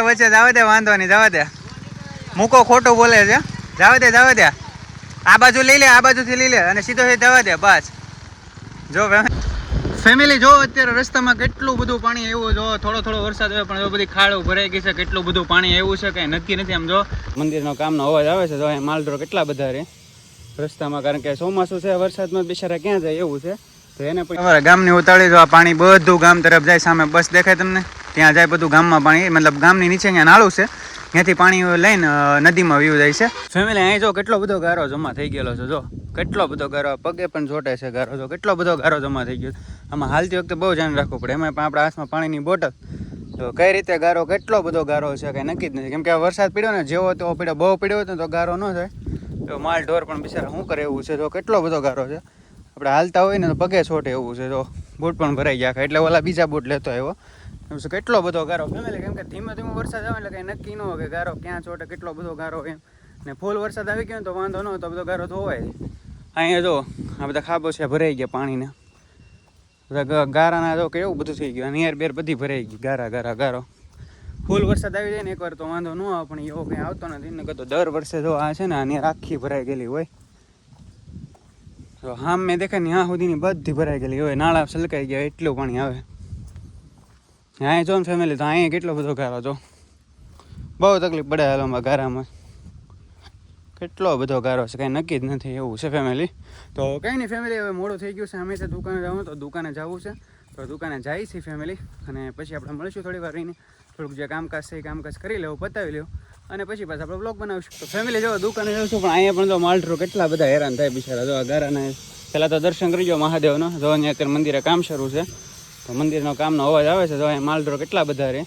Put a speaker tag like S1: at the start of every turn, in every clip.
S1: વચ્ચે જવા દે, વાંધો નહીં, જવા દે. મૂકો, ખોટું બોલે છે. જવા દે જવા દે. આ બાજુ લઈ લે, આ બાજુથી લઈ લે અને સીધો સીધો જવા દે, બસ. જો ફેમિલી જો અત્યારે રસ્તામાં કેટલું બધું પાણી એવું જો થોડો થોડો વરસાદ હોય, પણ જો બધી ખાડો ભરાઈ ગઈ છે, કેટલું બધું પાણી એવું છે, કઈ નક્કી નથી આમ જો. મંદિરનો કામનો અવાજ આવે છે, જો અહીં માલઢોર કેટલા બધા રે રસ્તામાં, કારણ કે ચોમાસું છે, વરસાદમાં બિચારા ક્યાં જાય એવું છે? તો એને પણ અમારા ગામની ઉતાળી જો આ પાણી બધું ગામ તરફ જાય સામે બસ દેખાય તમને. ત્યાં જાય બધું ગામમાં પાણી મતલબ ગામની નીચે અહીંયા નાળું છે. ત્યાંથી પાણી લઈને નદીમાં વ્યૂ જાય છે. ફેમિલી અહીં જો કેટલો બધો ગારો જમા થઈ ગયેલો છે જો. કેટલો બધો ગારો પગે પણ ચોટે છે ગારો જો. કેટલો બધો ગારો જમા થઈ ગયો આમાં હાલતી વખતે બહુ ધ્યાન રાખવું પડે. એમાં પણ આપણા હાથમાં પાણીની બોટલ. તો કઈ રીતે ગારો કેટલો બધો ગારો છે કંઈ નક્કી જ નથી. કેમ કે આ વરસાદ પડ્યો ને જેવો તેવો પડ્યો બહુ પડ્યો હતો તો ગારો ન થાય તો માલ ઢોર પણ બિચારા શું કરે એવું છે જો. કેટલો બધો ગારો છે. આપણે હાલતા હોય ને તો પગે છોટે એવું છે, તો બૂટ પણ ભરાઈ ગયા એટલે ઓલા બીજા બૂટ લેતો આવ્યો. એમ શું કેટલો બધો ગારો. ફેમિલી કેમ કે ધીમે ધીમે વરસાદ આવે એટલે કંઈ નક્કી ન હોય કે ગારો ક્યાં છોટે, કેટલો બધો ગારો એમ. ને ફૂલ વરસાદ આવી ગયો તો વાંધો ન હોય, તો બધો ગારો ધોવાય. અહીંયા જો, આ બધા ખાબો છે, ભરાઈ ગયા પાણીને. બધા ગારાના જો કેવું બધું થઈ ગયું. નિયર બેર બધી ભરાઈ ગઈ, ગારા ગારા, ગારો. ફૂલ વરસાદ આવી જાય ને એકવાર તો વાંધો ન આવે, પણ એવો કંઈ આવતો નથી. ને કતો દર વર્ષે જો આ છે ને આની આખી ભરાઈ ગયેલી હોય. તો હા મેં દેખાય ને આ સુધીની બધી ભરાઈ ગયેલી. હવે નાળા સલકાઈ ગયા, એટલું પાણી આવે. અહીંયા જો ને ફેમિલી તો અહીંયા કેટલો બધો ગારો જો. બહુ તકલીફ પડે હાલમાં ગારામાં. કેટલો બધો ગારો છે, કાંઈ નક્કી જ નથી એવું છે ફેમિલી તો કંઈ નહીં ફેમિલી હવે મોડું થઈ ગયું છે હંમેશા દુકાને જવું તો દુકાને જવું છે. તો દુકાને જાય છે ફેમિલી અને પછી આપણે મળીશું થોડી વાર રહીને. થોડુંક જે કામકાજ છે એ કામકાજ કરી લેવું, પતાવી લેવું. અને પછી પાછા આપણે બ્લોગ બનાવીશું. તો ફેમિલી જો, દુકાને જઈશું પણ અહીંયા પણ તો માલઠરો કેટલા બધા હેરાન થાય બિચારા. જો અગારાને પહેલાં તો દર્શન કરી જો મહાદેવનો. જો અહીંયા અત્યારે મંદિરે કામ શરૂ છે. તો મંદિરનો કામનો અવાજ આવે છે. જો અહીંયા માલઢોર કેટલા બધા રહે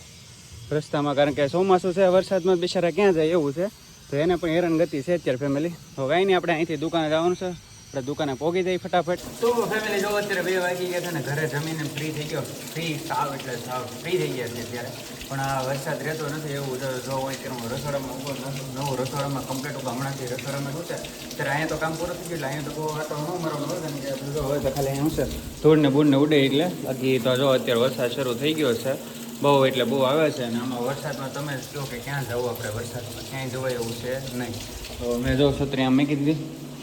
S1: રસ્તામાં, કારણ કે ચોમાસું છે, વરસાદમાં બિચારા ક્યાં જાય એવું છે. તો એને પણ હેરાન ગતિ છે અત્યારે ફેમિલી તો કાંઈ નહીં, આપણે અહીંથી દુકાને જવાનું છે. આપણે દુકાને પોગી જઈએ ફટાફટ. તો ફેમિલી જો અત્યારે બે વાગી ગયા છે ને ઘરે જમીને ફ્રી થઈ ગયો. ફ્રી સાવ એટલે સાવ ફ્રી થઈ ગયા છે અત્યારે. પણ આ વરસાદ રહેતો નથી એવું જો હોય કે હું રસોડામાં ઊભો નથી. નવું રસોડામાં કમ્પ્લીટ ઊભો હમણાંથી રસોડામાં શું છે અત્યારે અહીંયા તો કામ પૂરું થઈ ગયું અહીંયા તો બહુ આટો ન મરવાનું હોય ને કે જો હોય તો ખાલી અહીંયા શું છે ધૂળ ને ઉડે એટલે બાકી તો જો અત્યારે વરસાદ શરૂ થઈ ગયો છે. બહુ એટલે બહુ આવે છે અને આમાં વરસાદમાં તમે કહો કે ક્યાં જવું આપણે વરસાદમાં? ક્યાંય જવાય એવું છે નહીં. તો મેં જો છત્રી આમ મૂકી દીધી. જો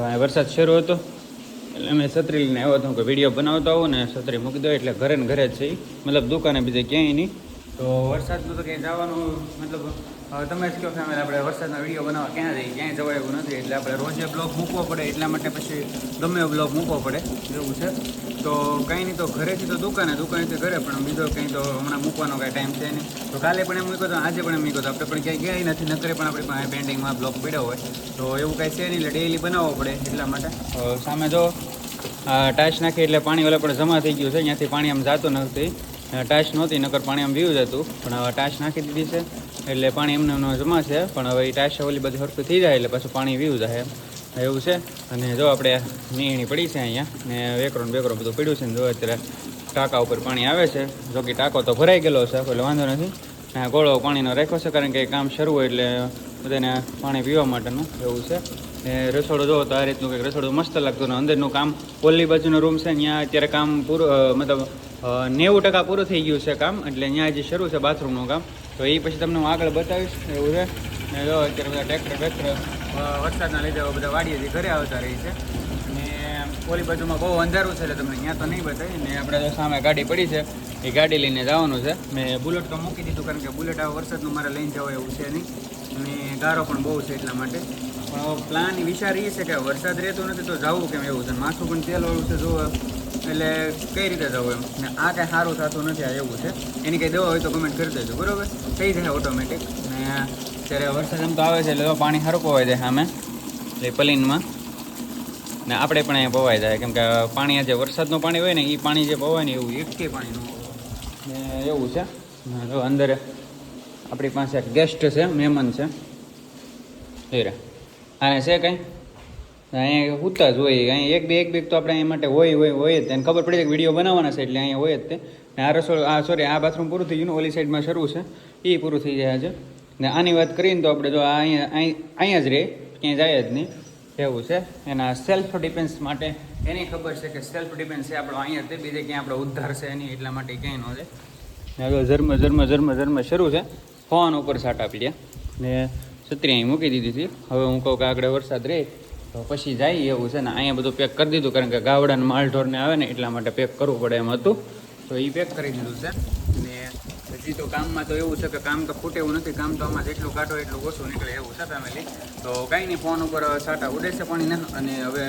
S1: અહીંયા વરસાદ શરૂ હતો, એટલે મેં છત્રી લઈને આવ્યો હતો કે વીડિયો બનાવતો આવું ને છત્રી મૂકી દો એટલે ઘરે ને ઘરે જ છે મતલબ દુકાને બીજે ક્યાંય નહીં. તો વરસાદનું તો ક્યાંય જવાનું મતલબ તમે જ કહો ફેમિલી આપણે વરસાદના વીડિયો બનાવવા ક્યાં જઈએ? ક્યાંય જવાય એવું નથી, એટલે આપણે રોજે બ્લોગ મૂકવો પડે, એટલા માટે પછી ગમે બ્લોગ મૂકવો પડે, એવું છે. તો કંઈ નહીં, તો ઘરેથી તો દુકાને દુકાનેથી ઘરે, પણ બીજો કંઈ તો હમણાં મૂકવાનો કાંઈ ટાઈમ છે નહીં. તો કાલે પણ એમ મૂક્યો તો, આજે પણ એમ મૂક્યો તો, આપણે પણ ક્યાંય ગયા નથી, નકરે પણ આપણી પાસે પેન્ડિંગમાં બ્લોગ પડ્યો હોય. તો એવું કાંઈ છે નહીં, એટલે ડેઈલી બનાવવો પડે એટલા માટે. સામે જો ટાચ નાખી એટલે પાણી ઓલા પણ જમા થઈ ગયું છે, અહીંયાથી પાણી આમ જાતું નથી. ટાચ નહોતી, નકર પાણી આમ વ્યૂ જતું પણ હવે ટાચ નાખી દીધી છે. એટલે પાણી એમને જમા છે. પણ હવે એ ટાચ ઓલી બધી હરખું થઈ જાય એટલે પાછું પાણી વ્યૂ જાય એવું છે. અને જો આપણે નીણી પડી છે અહીંયા, ને વેકરો બેકરો બધું પડ્યું છે ને જો અત્યારે ટાંકા ઉપર પાણી આવે છે. જો કે ટાંકો તો ભરાઈ ગયેલો છે એટલે વાંધો નથી. ગોળો પાણીનો રાખ્યો છે, કારણ કે કામ શરૂ હોય એટલે બધાને પાણી પીવા માટેનું એવું છે. ને રસોડો જોવો તો આ રીતનું કંઈક રસોડું મસ્ત લાગતું ને અંદરનું કામ. ઓલી બાજુનો રૂમ છે, ત્યાં અત્યારે કામ પૂરું મતલબ નેવું ટકા પૂરું થઈ ગયું છે કામ, એટલે ત્યાં જે શરૂ છે બાથરૂમનું કામ. તો એ પછી તમને હું આગળ બતાવીશ, એવું છે. ને જો, અત્યારે બધા ટ્રેક્ટર ટ્રેક્ટર વરસાદના લીધે બધા વાડીએથી ઘરે આવતા રહી છે. ને ઓલી બાજુમાં બહુ અંધારું છે એટલે તમને ત્યાં તો નહીં બતાવી ને આપણે જો સામે ગાડી પડી છે, એ ગાડી લઈને જવાનું છે. મેં બુલેટ તો મૂકી દીધું કારણ કે બુલેટ આ વરસાદનું મારે લઈને જવાય એવું છે નહીં. અને ગારો પણ બહુ છે એટલા માટે. પ્લાન વિચાર એ છે કે વરસાદ રહેતો નથી તો જવું કેમ એવું છે? માથું પણ તેલવાળું છે જોવે. એટલે કઈ રીતે જવું એમ? ને આ કાંઈ સારું થતું નથી, આ એવું છે. એની કંઈ દવા હોય તો કમેન્ટ કરી દેજો, બરોબર? થઈ જાય ઓટોમેટિક ને અત્યારે વરસાદ એમ તો આવે છે, એટલે પાણી સારું પવાય જાય સામે એટલે પલીનમાં. ને આપણે પણ અહીંયા પવાઈ જાય, કેમ કે પાણી જે વરસાદનું પાણી હોય ને એ પાણી જે પવાય ને એવું એકઠી પાણી ને એવું છે. જો અંદર આપણી પાસે ગેસ્ટ છે, મહેમાન છે. એ રે આને છે કંઈ? અહીંયા ઉતા જ હોય, અહીંયા એક બે એક બે તો આપણે અહીંયા માટે હોય હોય હોય જ તેને ખબર પડી કે વીડિયો બનાવવાના છે એટલે અહીંયા હોય જ તે. ને આ રસોડ આ સોરી આ બાથરૂમ પૂરું થઈ ગયું ઓલી સાઈડમાં શરૂ છે. એ પૂરું થઈ જાય છે ને આની વાત કરીને તો આપણે જો અહીંયા, અહીં- અહીંયા જ રહે ક્યાંય જાય જ નહીં. એવું છે. એના સેલ્ફ ડિફેન્સ માટે એની ખબર છે કે સેલ્ફ ડિફેન્સ છે આપણો અહીંયા તે. બીજે ક્યાંય આપણો ઉદ્ધાર છે એની એટલા માટે ક્યાંય ન જાય. ને હવે ઝરમ ઝરમ ઝરમ ઝરમ શરૂ છે. ફોન ઉપર સાટ આપી દે ને છત્રી અહીં મૂકી દીધી હતી. હવે હું કહું કે આગળ વરસાદ રહે તો પછી જાય એવું છે ને અહીંયા બધું પેક કરી દીધું કારણ કે ગાવડાને માલઢોરને આવે ને એટલા માટે પેક કરવું પડે એમ હતું. તો એ પેક કરી દીધું છે. ને હજી તો કામમાં તો એવું છે કે કામ તો ખૂટે એવું નથી. કામ તો આમાં જેટલું કાઢો એટલું ઓછું નીકળે એવું છે ફેમિલી તો કાંઈ નહીં, ફોન ઉપર સાટા ઉડે છે પાણીના. અને હવે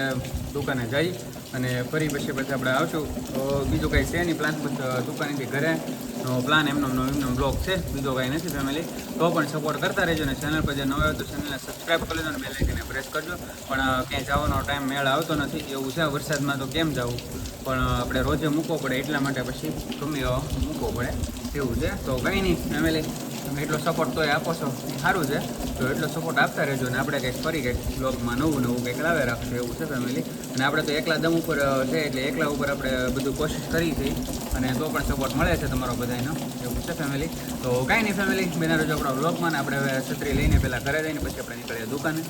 S1: દુકાને જઈ અને ફરી પછી પછી આપણે આવશું. બીજું કાંઈ છે નહીં પ્લાન દુકાનેથી ઘરે. પ્લાન એમનો એમનો બ્લોગ છે. બીજો કાંઈ નથી ફેમિલી તો પણ સપોર્ટ કરતા રહેજો ને ચેનલ પર જે નવા હોય તો ચેનલને સબસ્ક્રાઈબ કરી લેજો ને બે લાઇકને પ્રેસ કરજો. પણ ક્યાંય જવાનો ટાઈમ મેળ આવતો નથી. એવું છે, વરસાદમાં તો કેમ જવું? પણ આપણે રોજે મૂકવો પડે એટલા માટે પછી ગમે મૂકવો પડે. એવું છે. તો કંઈ નહીં ફેમિલી એટલો સપોર્ટ તોય આપો છો. સારું છે. તો એટલો સપોર્ટ આપતા રહેજો ને આપણે કંઈક ફરી કંઈક બ્લોગમાં નવું નવું કંઈક લાવે રાખશું એવું છે ફેમિલી અને આપણે તો એકલા દમ ઉપર છે એટલે એકલા ઉપર આપણે બધું કોશિશ કરી છે. અને તો પણ સપોર્ટ મળે છે તમારો બધાનો એવું છે ફેમિલી તો કાંઈ નહીં ફેમિલી બેના રહેજો આપણા બ્લોગમાં ને આપણે છત્રી લઈને પહેલાં ઘરે જઈને પછી આપણે નીકળીએ દુકાને.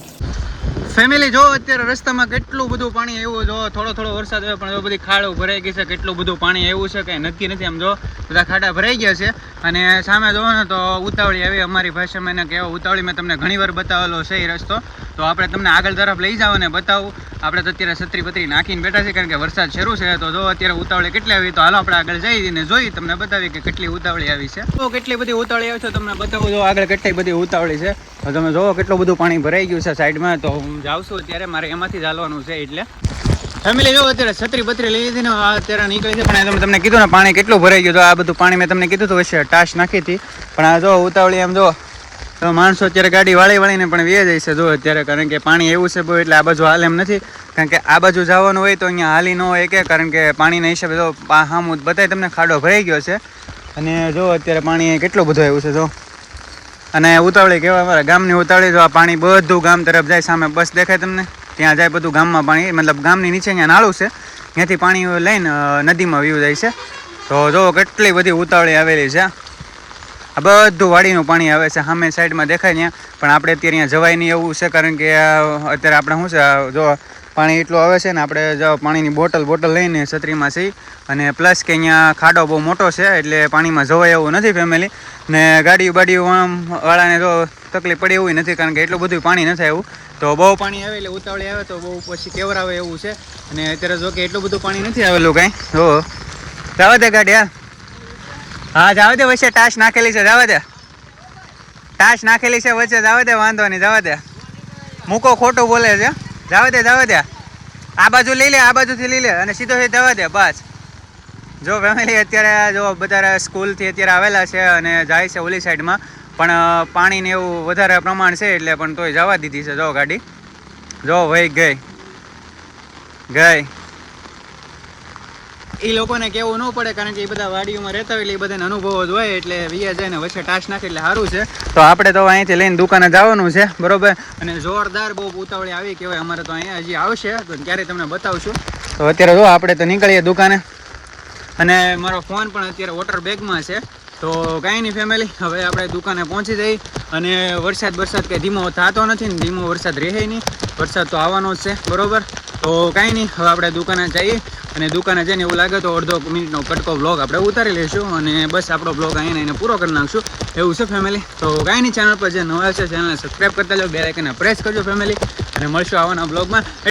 S1: ફેમિલી જો અત્યારે રસ્તામાં કેટલું બધું પાણી આવ્યું જો થોડો થોડો વરસાદ આવ્યો, પણ જો બધી ખાડો ભરાઈ ગઈ છે, કેટલું બધું પાણી આવ્યું છે, કંઈ નક્કી નથી આમ જો. બધા ખાડા ભરાઈ ગયા છે. અને સામે જોવો ને તો ઉતાવળી આવી અમારી ભાષામાં એને કહેવા ઉતાવળી મેં તમને ઘણીવાર બતાવેલો છે એ રસ્તો. તો આપણે તમને આગળ તરફ લઈ જાઓ ને બતાવું. આપણે તો અત્યારે છત્રી નાખીને બેઠા છે કારણ કે વરસાદ શરૂ છે. તો જો અત્યારે ઉતાવળી કેટલી આવી તો હાલો આપણે આગળ જઈને જોઈ તમને બતાવી કે કેટલી ઉતાવળી આવી છે. તો કેટલી બધી ઉતાવળી આવી છે તમને બતાવું. જો આગળ કેટલી બધી ઉતાવળી છે. તો તમે જોવો કેટલું બધું પાણી ભરાઈ ગયું છે સાઈડમાં. તો હું જાઉં છું અત્યારે. મારે એમાંથી ચાલવાનું છે એટલે. ફેમિલી જો અત્યારે. છત્રી બત્રી લઈ લીધી ને અત્યારે નીકળી છે. પણ તમે તમને કીધું ને, પાણી કેટલું ભરાઈ ગયું તો આ બધું પાણી મેં તમને કીધું હતું, વચ્ચે ટાશ નાખી હતી. પણ આ જો ઉતાવળી એમ જો, તો માણસો અત્યારે ગાડી વાળી વાળીને પણ વે જાય છે જો અત્યારે. કારણ કે પાણી એવું છે એટલે આ બાજુ હાલ એમ નથી. કારણ કે આ બાજુ જવાનું હોય તો અહીંયા હાલી ન હોય કે કારણ કે પાણીના હિસાબે જો હામું બધાય તમને ખાડો ભરાઈ ગયો છે. અને જો અત્યારે પાણી કેટલું બધું આવ્યું છે જો. અને ઉતાવળી કહેવાય અમારા ગામની ઉતાવળી, જો આ પાણી બધું ગામ તરફ જાય, સામે બસ દેખાય તમને. ત્યાં જાય બધું ગામમાં પાણી, મતલબ ગામની નીચે અહીંયા નાળું છે. ત્યાંથી પાણી લઈને નદીમાં વ્યૂ જાય છે. તો જો કેટલી બધી ઉતાવળી આવેલી છે, આ બધું વાડીનું પાણી આવે છે. સામે સાઈડમાં દેખાય ત્યાં, પણ આપણે અત્યારે અહીંયા જવાય નહીં એવું છે, કારણ કે અત્યારે આપણે શું છે જો પાણી એટલું આવે છે ને, આપણે જો પાણીની બોટલ બોટલ લઈને છત્રીમાં છીએ. અને પ્લસ કે અહીંયા ખાડો બહુ મોટો છે, એટલે પાણીમાં જવાય એવું નથી ફેમિલી ને ગાડીઓ બાડીઓ આમ વાળાને તો તકલીફ પડે એવું નથી, કારણ કે એટલું બધું પાણી નથી આવ્યું. તો બહુ પાણી આવે એટલે ઉતાવળી આવે તો બહુ પછી કેવરાવે એવું છે. અને અત્યારે જો કે એટલું બધું પાણી નથી આવેલું કાંઈ. હો જવા દે ગાડી હા હા, જવા દે, વચ્ચે ટાશ નાખેલી છે, જવા દે. ટાશ નાખેલી છે વચ્ચે, જવા દે, વાંધો નહીં, જવા દે. મૂકો, ખોટું બોલે છે. જાવે દે, જવા દે. આ બાજુ લઈ લે, આ બાજુથી લઈ લે અને સીધો સીધો જવા દે, બસ. જો ફેમિલી અત્યારે જો બધા સ્કૂલથી અત્યારે આવેલા છે અને જાય છે ઓલી સાઈડમાં પણ પાણીને એવું વધારે પ્રમાણ છે એટલે પણ તોય જવા દીધી છે. જો ગાડી. જો ભાઈ ગઈ. ગઈ. એ લોકોને કેવું ન પડે કારણ કે એ બધા વાડીઓમાં રહેતા હોય એટલે એ બધાને અનુભવો જ હોય એટલે વીએ જાય ને વચ્ચે ટાશ નાખે એટલે સારું છે. તો આપણે તો અહીંથી લઈને દુકાને જવાનું છે બરોબર? અને જોરદાર બહુ ઉતાવળી આવી કહેવાય. અમારે તો અહીંયા હજી આવશે તો ક્યારે તમને બતાવશું. તો અત્યારે જો આપણે તો નીકળીએ દુકાને. અને મારો ફોન પણ અત્યારે વોટર બેગમાં છે. તો કાંઈ નહીં ફેમિલી હવે આપણે દુકાને પહોંચી જઈ અને વરસાદ વરસાદ કંઈ ધીમો થતો નથી ને ધીમો વરસાદ રહે નહીં. વરસાદ તો આવવાનો જ છે, બરોબર? તો કાંઈ નહીં, હવે આપણે દુકાને જઈએ અને દુકાને જઈને એવું લાગે તો અડધો મિનિટનો કટકો બ્લોગ આપણે ઉતારી લઈશું અને બસ આપણો બ્લોગ અહીંયા એને પૂરો કરી નાખશું. એવું છે ફેમિલી તો કાંઈ નહીં ચેનલ પર જે નવા છે ચેનલને સબસ્ક્રાઈબ કરતા જાઓ બે લાઇકને પ્રેસ કરજો ફેમિલી અને મળશું આવવાના બ્લોગમાં